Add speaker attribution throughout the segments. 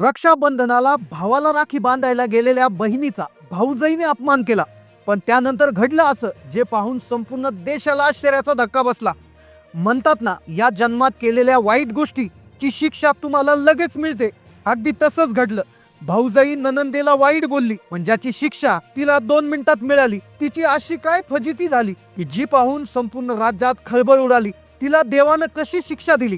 Speaker 1: रक्षाबंधनाला भावाला राखी बांधायला गेलेल्या बहिणीचा भाऊजाईने अपमान केला. पण त्यानंतर घडलं असं जे पाहून संपूर्ण देशाला आश्चर्याचा धक्का बसला. म्हणतात ना या जन्मात केलेल्या वाईट गोष्टीची शिक्षा तुम्हाला लगेच मिळते. अगदी तसंच घडलं. भाऊजाई ननंदेला वाईट बोलली पण ज्याची शिक्षा तिला दोन मिनिटात मिळाली. तिची अशी काय फजिती झाली की जी पाहून संपूर्ण राज्यात खळबळ उडाली. तिला देवानं कशी शिक्षा दिली?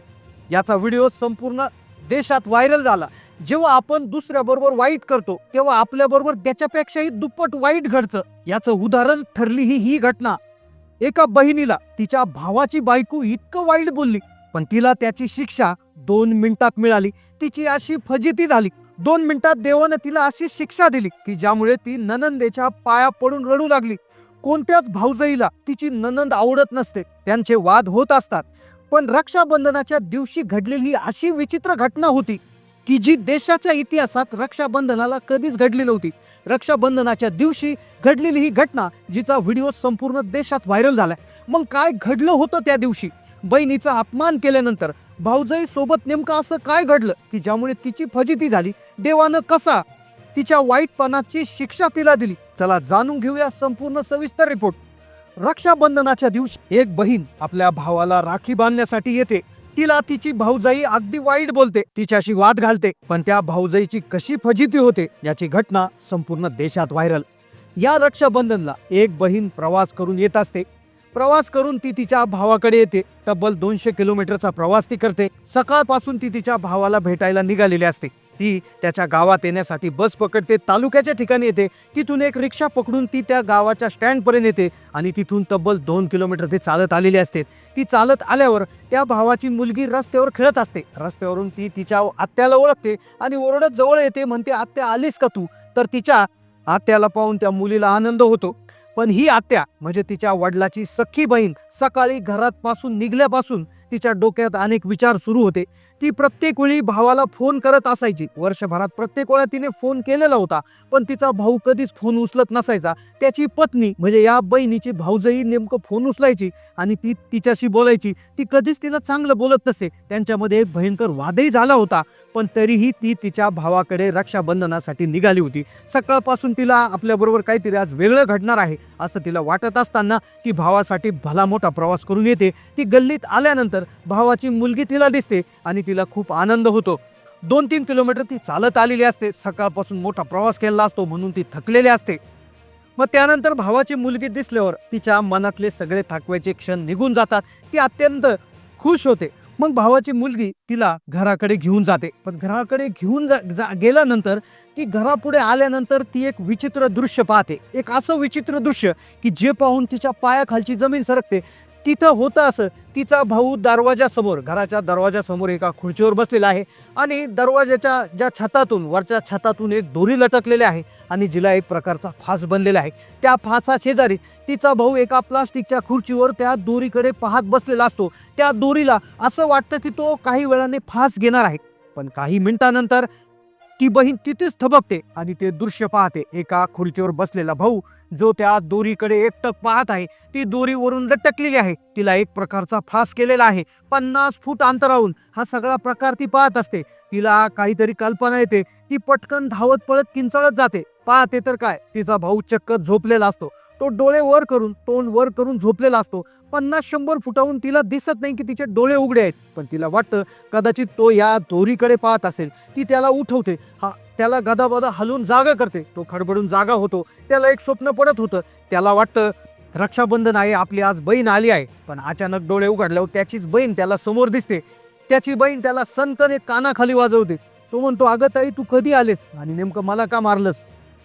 Speaker 1: याचा व्हिडिओ संपूर्ण देशात व्हायरल झाला. जेव्हा आपण दुसऱ्याबरोबर वाईट करतो तेव्हा आपल्याबरोबर त्याच्यापेक्षाही दुप्पट वाईट घडतं. याचं उदाहरण ठरली ही ही घटना. एका बहिणीला तिच्या भावाची बायको इतकं वाईट बोलली पण तिला त्याची शिक्षा दोन मिनिटात मिळाली. तिची अशी फजिती झाली. दोन मिनिटात देवानं तिला अशी शिक्षा दिली की ज्यामुळे ती ननंदेच्या पाया पडून रडू लागली. कोणत्याच भाऊजाईला तिची ननंद आवडत नसते त्यांचे वाद होत असतात. पण रक्षाबंधनाच्या दिवशी घडलेली ही अशी विचित्र घटना होती. की जी देशाच्या इतिहासात रक्षाबंधनाला कधीच घडली नव्हती. रक्षाबंधनाच्या दिवशी घडलेली ही घटना जिचा व्हिडिओ संपूर्ण देशात व्हायरल झालाय. मग काय घडलं होतं त्या दिवशी? बहिणीचा अपमान केल्यानंतर भाऊजाई सोबत नेमकं असं काय घडलं? की ज्यामुळे तिची फजिती झाली? देवानं कसा तिच्या वाईटपणाची शिक्षा तिला दिली? चला जाणून घेऊया संपूर्ण सविस्तर रिपोर्ट. रक्षाबंधनाच्या दिवशी एक बहीण आपल्या भावाला राखी बांधण्यासाठी येते. तिला तिची भाऊजाई अगदी वाईट बोलते तिच्याशी वाद घालते पण त्या भाऊजाईची कशी फजिती होते याची घटना संपूर्ण देशात व्हायरल. या रक्षाबंधनला एक बहीण प्रवास करून येत असते. प्रवास करून ती तिच्या भावाकडे येते. तब्बल दोनशे किलोमीटरचा प्रवास ती करते. सकाळपासून ती तिच्या भावाला भेटायला निघालेली असते. ती त्याच्या गावात येण्यासाठी बस पकडते तालुक्याच्या ठिकाणी येते. तिथून एक रिक्षा पकडून ती त्या गावाच्या स्टँडपर्यंत येते आणि तिथून तब्बल दोन किलोमीटर ते चालत आलेली असते. ती चालत आल्यावर त्या भावाची मुलगी रस्त्यावर खेळत असते. रस्त्यावरून ती तिच्या आत्याला ओळखते आणि ओरडत जवळ येते म्हणते आत्या आलीस का तू? तर तिच्या आत्याला पाहून त्या मुलीला आनंद होतो. पण ही आत्या म्हणजे तिच्या वडिलाची सख्खी बहीण सकाळी घरात पासून निघल्यापासून तिच्या डोक्यात अनेक विचार सुरू होते. ती प्रत्येक वेळी भावाला फोन करत असायची. वर्षभरात प्रत्येक वेळा तिने फोन केलेला होता पण तिचा भाऊ कधीच फोन उचलत नसायचा. त्याची पत्नी म्हणजे या बहिणीची भाऊजही नेमकं फोन उचलायची आणि ती तिच्याशी बोलायची. ती कधीच तिला चांगलं बोलत नसे. त्यांच्यामध्ये एक भयंकर वादही झाला होता. पण तरीही ती तिच्या भावाकडे रक्षाबंधनासाठी निघाली होती. सकाळपासून तिला आपल्याबरोबर काहीतरी आज वेगळं घडणार आहे असं तिला वाटत असताना ती भावासाठी भला मोठा प्रवास करून येते. ती गल्लीत आल्यानंतर भावाची मुलगी तिला दिसते आणि तिला खूप आनंद होतो. दोन तीन किलोमीटर ती चालत आलेली असते. सकाळपासून मोठा प्रवास केलेला असतो म्हणून ती थकलेली असते. मग त्यानंतर भावाची मुलगी दिसल्यावर तिच्या मनातले सगळे थकवायचे क्षण निघून जातात. ती अत्यंत खुश होते. मग भावाची मुलगी तिला घराकडे घेऊन जाते. पण घराकडे घेऊन जा, जा गेल्यानंतर ती घरापुढे आल्यानंतर ती एक विचित्र दृश्य पाहते. एक असं विचित्र दृश्य की जे पाहून तिच्या पायाखालची जमीन सरकते. तिथं होतं असं. तिचा भाऊ दरवाजासमोर घराच्या दरवाजासमोर एका खुर्चीवर बसलेला आहे आणि दरवाजाच्या ज्या छतातून वरच्या छतातून एक दोरी लटकलेली आहे आणि जिला एक प्रकारचा फास बनलेला आहे. त्या फासा शेजारी तिचा भाऊ एका प्लास्टिकच्या खुर्चीवर त्या दोरीकडे पाहत बसलेला असतो. त्या दोरीला असं वाटतं की तो काही वेळाने फास घेणार आहे. पण काही मिनिटानंतर ती बहीण तिथेच थबकते आणि ते दृश्य पाहते. एका खुर्चीवर बसलेला भाऊ जो त्या दोरीकडे एकटक पाहत आहे ती दोरी वरून लटकलेली आहे. तिला एक प्रकारचा फास केलेला आहे. पन्नास फूट अंतराहून हा सगळा प्रकार ती पाहत असते. तिला काहीतरी कल्पना येते. ती पटकन धावत पळत किंचाळत जाते. पाहते तर काय तिचा भाऊ चक्क झोपलेला असतो. तो डोळे वर करून तोंड वर करून झोपलेला असतो. पन्नास शंभर फुटाहून तिला दिसत नाही की तिचे डोळे उघडे आहेत. पण तिला वाटतं कदाचित तो या दोरीकडे पाहत असेल. ती त्याला उठवते. हा त्याला गदाबदा हलवून जागा करते. तो खडबडून जागा होतो. त्याला एक स्वप्न पडत होतं. त्याला वाटतं रक्षाबंधन आहे आपली आज बहीण आली आहे. पण अचानक डोळे उघडल्यावर त्याचीच बहीण त्याला समोर दिसते. त्याची बहीण त्याला सनकन कानाखाली वाजवते. तो म्हणतो अगं ताई तू कधी आलेस? आणि नेमकं मला का मारलंस?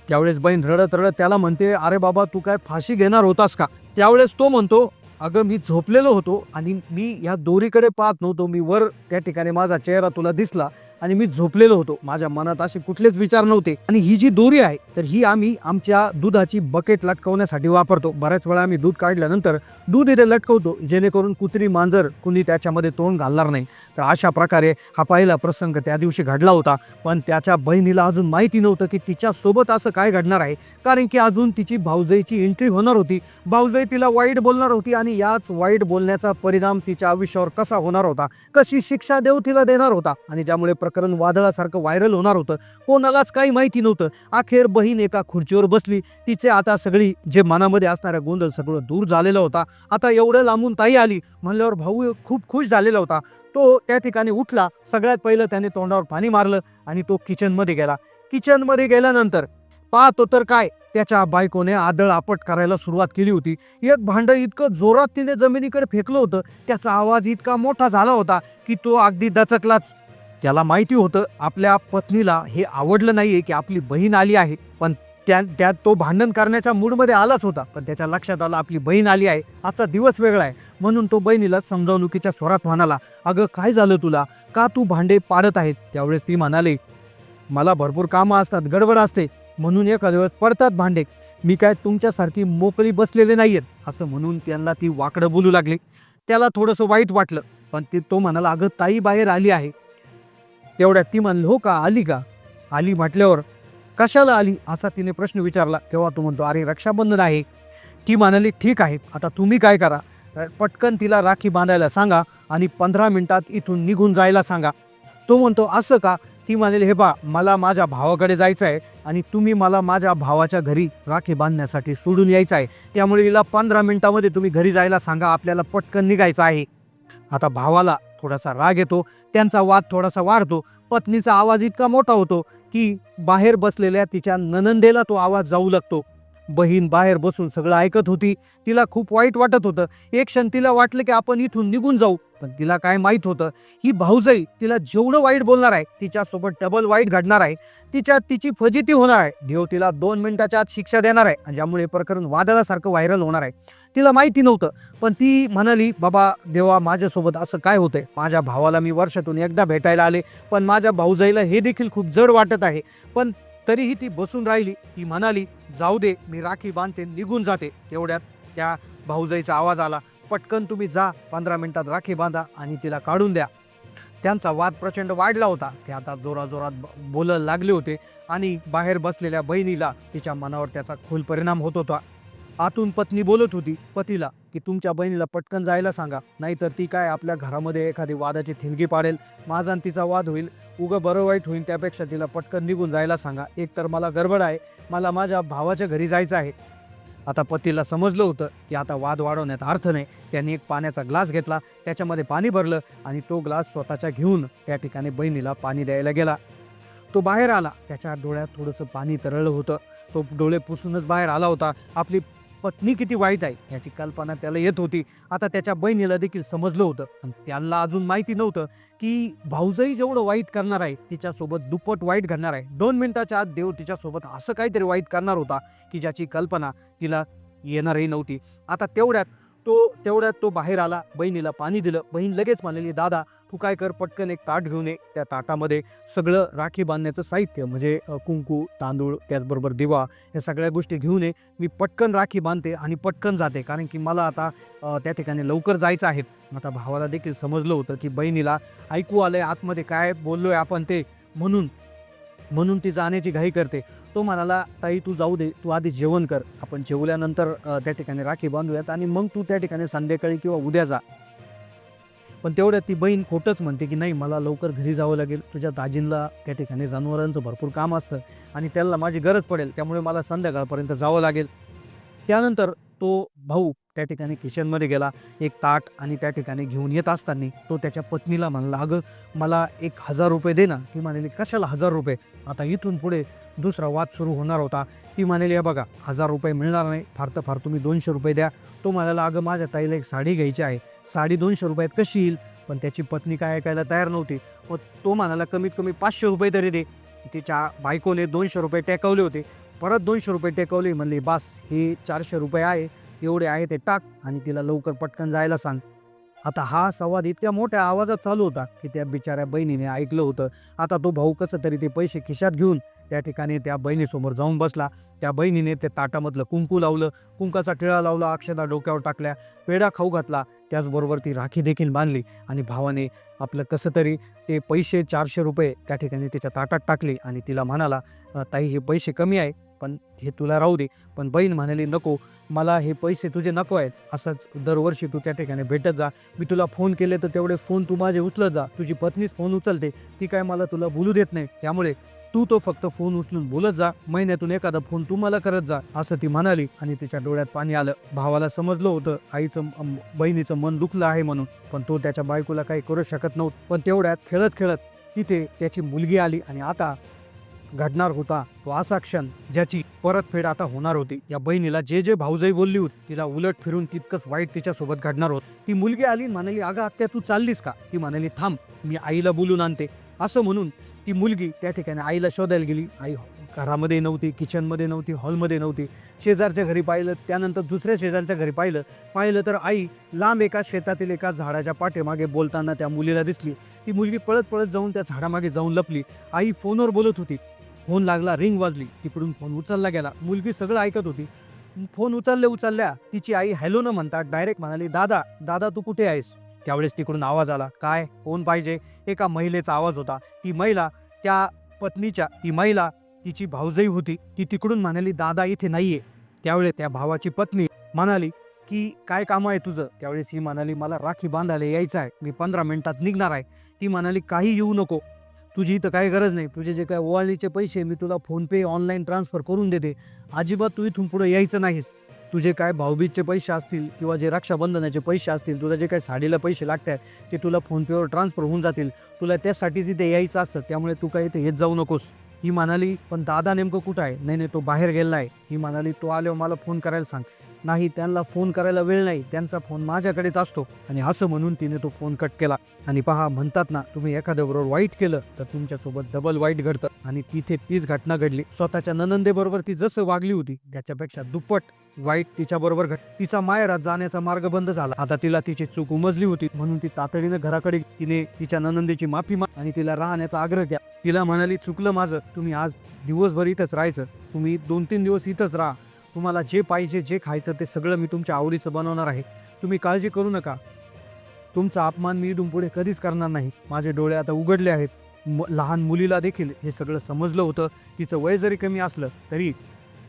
Speaker 1: त्यावेळेस बहीण रडत रडत त्याला म्हणते अरे बाबा तू काय फाशी घेणार होतास का? त्यावेळेस तो म्हणतो अगं मी झोपलेलो होतो आणि मी या दोरीकडे पाहत नव्हतो. मी वर त्या ठिकाणी माझा चेहरा तुला दिसला. आणि मी झोपलेलो होतो. माझ्या मनात असे कुठलेच विचार नव्हते. आणि ही जी दोरी आहे तर ही आम्ही आमच्या दुधाची बकेट लटकवण्यासाठी वापरतो. बऱ्याच वेळा आम्ही दूध काढल्यानंतर दूध इथे लटकवतो जेणेकरून कुत्री मांजर कुणी त्याच्यामध्ये तोंड घालणार नाही. तर अशा प्रकारे हा पहिला प्रसंग त्या दिवशी घडला होता. पण त्याच्या बहिणीला अजून माहिती नव्हतं की तिच्यासोबत असं काय घडणार आहे. कारण की अजून तिची भाऊजाईची एंट्री होणार होती. भाऊजाई तिला वाईट बोलणार होती आणि याच वाईट बोलण्याचा परिणाम तिच्या आयुष्यावर कसा होणार होता? कशी शिक्षा देव तिला देणार होता? आणि ज्यामुळे प्रकरण वादळासारखं व्हायरल होणार होतं. कोणालाच काही माहिती नव्हतं. अखेर बहीण एका खुर्चीवर बसली. तिचे आता सगळी जे मनामध्ये असणाऱ्या गोंधळ सगळं दूर झालेला होता. आता एवढं लांबून ताई आली. म्हणल्यावर भाऊ खूप खुश झालेला होता. तो त्या ठिकाणी उठला. सगळ्यात पहिलं त्याने तोंडावर पाणी मारलं आणि तो किचनमध्ये गेला. किचनमध्ये गेल्यानंतर पाहतो तर काय? त्याच्या बायकोने आदळ आपट करायला सुरुवात केली होती. एक भांडं इतकं जोरात तिने जमिनीकडे फेकलं होतं. त्याचा आवाज इतका मोठा झाला होता की तो अगदी दचकलाच. त्याला माहिती होतं आपल्या पत्नीला हे आवडलं नाहीये की आपली बहीण आली आहे. पण त्या त्या तो भांडण करण्याच्या मूडमध्ये आलाच होता. पण त्याच्या लक्षात आलं आपली बहीण आली आहे. आजचा दिवस वेगळा आहे. म्हणून तो बहिणीला समजावणुकीच्या स्वरात म्हणाला अगं काय झालं तुला? का तू भांडे पाडत आहेत? त्यावेळेस ती म्हणाली मला भरपूर कामं असतात गडबड असते. म्हणून एका दिवस पडतात भांडे. मी काय तुमच्यासारखी मोकळी बसलेले नाही आहेत असं म्हणून त्यांना ती वाकडं बोलू लागली. त्याला थोडंसं वाईट वाटलं. पण ते तो म्हणाला अगं ताई बाहेर आली आहे. तेवढ्यात ती म्हणली हो का आली का? आली म्हटल्यावर कशाला आली? असा तिने प्रश्न विचारला. तेव्हा तो म्हणतो अरे रक्षाबंधन आहे. ती म्हणाली ठीक आहे आता तुम्ही काय करा? पटकन तिला राखी बांधायला सांगा आणि पंधरा मिनिटात इथून निघून जायला सांगा. तो म्हणतो असं का? ती म्हणाली हे बा मला माझ्या भावाकडे जायचं आहे आणि तुम्ही मला माझ्या भावाच्या घरी राखी बांधण्यासाठी सोडून यायचं आहे. त्यामुळे हिला पंधरा मिनिटामध्ये तुम्ही घरी जायला सांगा. आपल्याला पटकन निघायचं आहे. आता भावाला थोडासा राग येतो त्यांचा वाद थोडासा वाढतो पत्नीचा आवाज इतका मोठा होतो की बाहेर बसलेल्या तिच्या ननंदेला तो आवाज जाऊ लागतो. बहीण बाहेर बसून सगळं ऐकत होती. तिला खूप वाईट वाटत होतं. एक क्षण तिला वाटलं की आपण इथून निघून जाऊ. पण तिला काय माहीत होतं? ही भाऊजाई तिला जेवढं वाईट बोलणार आहे तिच्यासोबत डबल वाईट घडणार आहे. तिच्या तिची फजिती होणार आहे. देव तिला दोन मिनिटाच्या आत शिक्षा देणार आहे आणि ज्यामुळे हे प्रकरण वादळासारखं व्हायरल होणार आहे. तिला माहिती नव्हतं पण ती म्हणाली बाबा देवा माझ्यासोबत असं काय होतंय? माझ्या भावाला मी वर्षातून एकदा भेटायला आले पण माझ्या भाऊजाईला हे देखील खूप जड वाटत आहे. पण तरीही ती बसून राहिली. ती म्हणाली जाऊ दे मी राखी बांधते निघून जाते. तेवढ्यात त्या भाऊजाईचा आवाज आला पटकन तुम्ही जा पंधरा मिनिटात राखी बांधा आणि तिला काढून द्या. त्यांचा वाद प्रचंड वाढला होता. ते आता जोराजोरात ब- बोलायला लागले होते आणि बाहेर बसलेल्या बहिणीला तिच्या मनावर त्याचा खोल परिणाम होत होता. आतून पत्नी बोलत होती पतीला की तुमच्या बहिणीला पटकन जायला सांगा. नाहीतर ती काय आपल्या घरामध्ये एखादी वादाची थिणगी पाडेल. माझा आणि तिचा वाद होईल. उगं बरं वाईट होईल त्यापेक्षा तिला पटकन निघून जायला सांगा. एकतर मला गडबड आहे. मला माझ्या भावाच्या घरी जायचं आहे. आता पतीला समजलं होतं की आता वाद वाढवण्यात अर्थ नाही. त्यांनी एक पाण्याचा ग्लास घेतला. त्याच्यामध्ये पाणी भरलं आणि तो ग्लास स्वतःच्या घेऊन त्या ठिकाणी बहिणीला पाणी द्यायला गेला. तो बाहेर आला. त्याच्या डोळ्यात थोडंसं पाणी तरळलं होतं. तो डोळे पुसूनच बाहेर आला होता. आपली पत्नी किती वाईट आहे याची कल्पना त्याला येत होती. आता त्याच्या बहिणीला देखील समजलं होतं. आणि त्याला अजून माहिती नव्हतं की भाऊजाई जेवढं वाईट करणार आहे तिच्यासोबत दुप्पट वाईट घडणार आहे. दोन मिनिटाच्या आत देव तिच्यासोबत असं काहीतरी वाईट करणार होता की ज्याची कल्पना तिला येणारही नव्हती. आता तेवढ्यात तो तेवढ्यात तो बाहेर आला बहिणीला पाणी दिलं. बहीण लगेच म्हणाली दादा तू काय कर पटकन एक ताट घेऊन ये. त्या ताटामध्ये सगळं राखी बांधण्याचं साहित्य म्हणजे कुंकू तांदूळ त्याचबरोबर दिवा या सगळ्या गोष्टी घेऊन ये. मी पटकन राखी बांधते आणि पटकन जाते कारण की मला आता त्या ठिकाणी लवकर जायचं आहे. आता भावाला देखील समजलं होतं की बहिणीला ऐकू आलंय आतमध्ये काय बोललो आहे आपण ते म्हणून म्हणून ती जाण्याची घाई करते. तो म्हणाला ताई तू जाऊ दे तू आधी जेवण कर. आपण जेवल्यानंतर त्या ठिकाणी राखी बांधूयात आणि मग तू त्या ठिकाणी संध्याकाळी किंवा उद्या जा. पण तेवढ्यात ती बहीण खोटंच म्हणते की नाही मला लवकर घरी जावं लागेल. तुझ्या दाजींला त्या ठिकाणी जनावरांचं भरपूर काम असतं आणि त्याला माझी गरज पडेल. त्यामुळे मला संध्याकाळपर्यंत जावं लागेल. त्यानंतर तो भाऊ त्या ठिकाणी किचनमध्ये गेला. एक ताट आणि त्या ठिकाणी घेऊन येत असताना तो त्याच्या पत्नीला म्हणला अगं मला एक हजार रुपये दे ना. ती म्हणाली कशाला हजार रुपये? आता इथून पुढे दुसरा वाद सुरू होणार होता. ती म्हणाली या बघा हजार रुपये मिळणार नाही. फार तर फार तुम्ही दोनशे रुपये द्या. तो म्हणाला अगं माझ्या ताईला एक साडी घ्यायची आहे. साडी दोनशे रुपयात कशी येईल? पण त्याची पत्नी काय ऐकायला तयार नव्हती. मग तो म्हणाला कमीत कमी पाचशे रुपये तरी दे. तिच्या बायकोने दोनशे रुपये टेकवले होते. परत दोनशे रुपये टेकवले. म्हणले बास हे चारशे रुपये आहे. एवढे आहे ते टाक आणि तिला लवकर पटकन जायला सांग. आता हा संवाद इतक्या मोठ्या आवाजात चालू होता की त्या बिचाऱ्या बहिणीने ऐकलं होतं. आता तो भाऊ कसं तरी ते पैसे खिशात घेऊन त्या ठिकाणी त्या बहिणीसमोर जाऊन बसला. त्या बहिणीने ते ताटामधलं कुंकू लावलं. कुंकाचा टिळा लावला अक्षदा डोक्यावर टाकल्या पेढा खाऊ घातला. त्याचबरोबर ती राखी देखील बांधली आणि भावाने आपलं कसं तरी ते पैसे चारशे रुपये त्या ठिकाणी त्याच्या ताटात टाकले आणि तिला म्हणाला ताई हे पैसे कमी आहे. पण हे तुला राहू दे. पण बहीण म्हणाली नको मला हे पैसे तुझे नको आहेत. असंच दरवर्षी तू त्या ठिकाणी भेटत जा. मी तुला फोन केले तर तेवढे फोन तू माझे उचलत जा. तुझी पत्नीच फोन उचलते. ती काय मला तुला बोलू देत नाही. त्यामुळे तू तो फक्त फोन उचलून बोलत जा. महिन्यातून एखादा फोन तू मला करत जा असं ती म्हणाली आणि तिच्या डोळ्यात पाणी आलं. भावाला समजलं होतं आईचं बहिणीचं मन दुखलं आहे म्हणून. पण तो त्याच्या बायकोला काही करू शकत नव्हतं. पण तेवढ्यात खेळत खेळत तिथे त्याची मुलगी आली आणि आता घडणार होता तो असा क्षण ज्याची परतफेड आता होणार होती. या बहिणीला जे जे भाऊजाई बोलली होती तिला उलट फिरून तितकंच वाईट तिच्यासोबत घडणार होत. ती मुलगी आली म्हणाली अगं आत्या तू चाललीस का? ती म्हणाली थांब मी आईला बोलून आणते. असं म्हणून ती मुलगी त्या ठिकाणी आईला शोधायला गेली. आई घरामध्ये नव्हती किचनमध्ये नव्हती हॉलमध्ये नव्हती. शेजारच्या घरी पाहिलं त्यानंतर दुसऱ्या शेजारच्या घरी पाहिलं. पाहिलं तर आई लांब एका शेतातील एका झाडाच्या पाठीमागे बोलताना त्या मुलीला दिसली. ती मुलगी पळत पळत जाऊन त्या झाडामागे जाऊन लपली. आई फोनवर बोलत होती फोन लागला रिंग वाजली. तिकडून फोन उचलला गेला. मुलगी सगळं ऐकत होती. फोन उचलले उचलल्या तिची आई हॅलो न म्हणता डायरेक्ट म्हणाली दादा दादा तू कुठे आहेस? त्यावेळेस तिकडून आवाज आला काय? कोण पाहिजे? एका महिलेचा आवाज होता. ती महिला त्या पत्नीच्या ती महिला तिची भाऊजाई होती. ती तिकडून म्हणाली दादा इथे नाहीये. त्यावेळेस त्या भावाची पत्नी म्हणाली की काय काम आहे तुझं? त्यावेळेस ही म्हणाली मला राखी बांधायला यायचं आहे. मी पंधरा मिनिटात निघणार आहे. ती म्हणाली काही येऊ नको. तुझी इथं काही गरज नाही. तुझे जे काय ओवाळणीचे पैसे मी तुला फोनपे ऑनलाईन ट्रान्सफर करून देते. अजिबात तू इथून पुढे यायचं नाहीस. तुझे काय भाऊबीजचे पैसे असतील किंवा जे रक्षाबंधनाचे पैसे असतील तुला जे काय साडीला पैसे लागतात ते तुला फोनपेवर ट्रान्सफर होऊन जातील. तुला त्यासाठीच इथे यायचं असतं त्यामुळे तू काय इथे येत जाऊ नकोस. ही म्हणाली पण दादा नेमकं कुठं आहे? नाही नाही तो बाहेर गेला आहे. ही म्हणाली तो आल्यावर मला फोन करायला सांग. नाही त्यांना फोन करायला वेळ नाही. त्यांचा फोन माझ्याकडेच असतो. आणि असं म्हणून तिने तो फोन कट केला. आणि पहा म्हणतात ना तुम्ही एखाद्याबरोबर वाईट केलं तर तुमच्यासोबत डबल वाईट घडतं. आणि तिथे तीच घटना घडली. स्वतःच्या ननंदेबरोबर ती जसं वागली होती त्याच्यापेक्षा दुप्पट वाईट तिच्याबरोबर घट तिचा मायरात जाण्याचा मार्ग बंद झाला. आता तिला तिची चूक उमजली होती. म्हणून ती तातडीनं घराकडे तिने तिच्या ननंदेची माफी माग आणि तिला राहण्याचा आग्रह केला. तिला म्हणाली चुकलं माझं. तुम्ही आज दिवसभर इथंच राहायचं. तुम्ही दोन तीन दिवस इथंच राहा. तुम्हाला जे पाहिजे जे खायचं ते सगळं मी तुमच्या आवडीचं बनवणार आहे. तुम्ही काळजी करू नका. तुमचा अपमान मी इथून पुढे कधीच करणार नाही. माझे डोळे आता उघडले आहेत. म लहान मुलीला देखील हे सगळं समजलं होतं. तिचं वय जरी कमी असलं तरी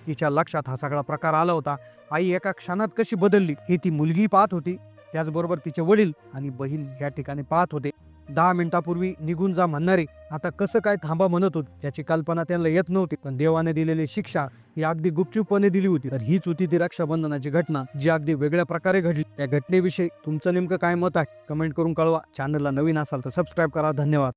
Speaker 1: तिच्या लक्षात हा सगळा प्रकार आला होता. आई एका क्षणात कशी बदलली? हे ती मुलगी पाहत होती. त्याचबरोबर तिचे वडील आणि बहीण या ठिकाणी पाहत होते. दहा मिनिटापूर्वी निघून जा म्हणणारे. आता कसं काय थांबा म्हणत होते. याची कल्पना त्यांना येत नव्हती. पण देवाने दिलेली शिक्षा ही अगदी गुपचूपपणे दिली होती. तर हीच होती ती रक्षाबंधनाची घटना जी अगदी वेगळ्या प्रकारे घडली. त्या घटनेविषयी तुमचं नेमकं काय मत आहे? कमेंट करून कळवा. चॅनलला नवीन असाल तर सबस्क्राईब करा. धन्यवाद.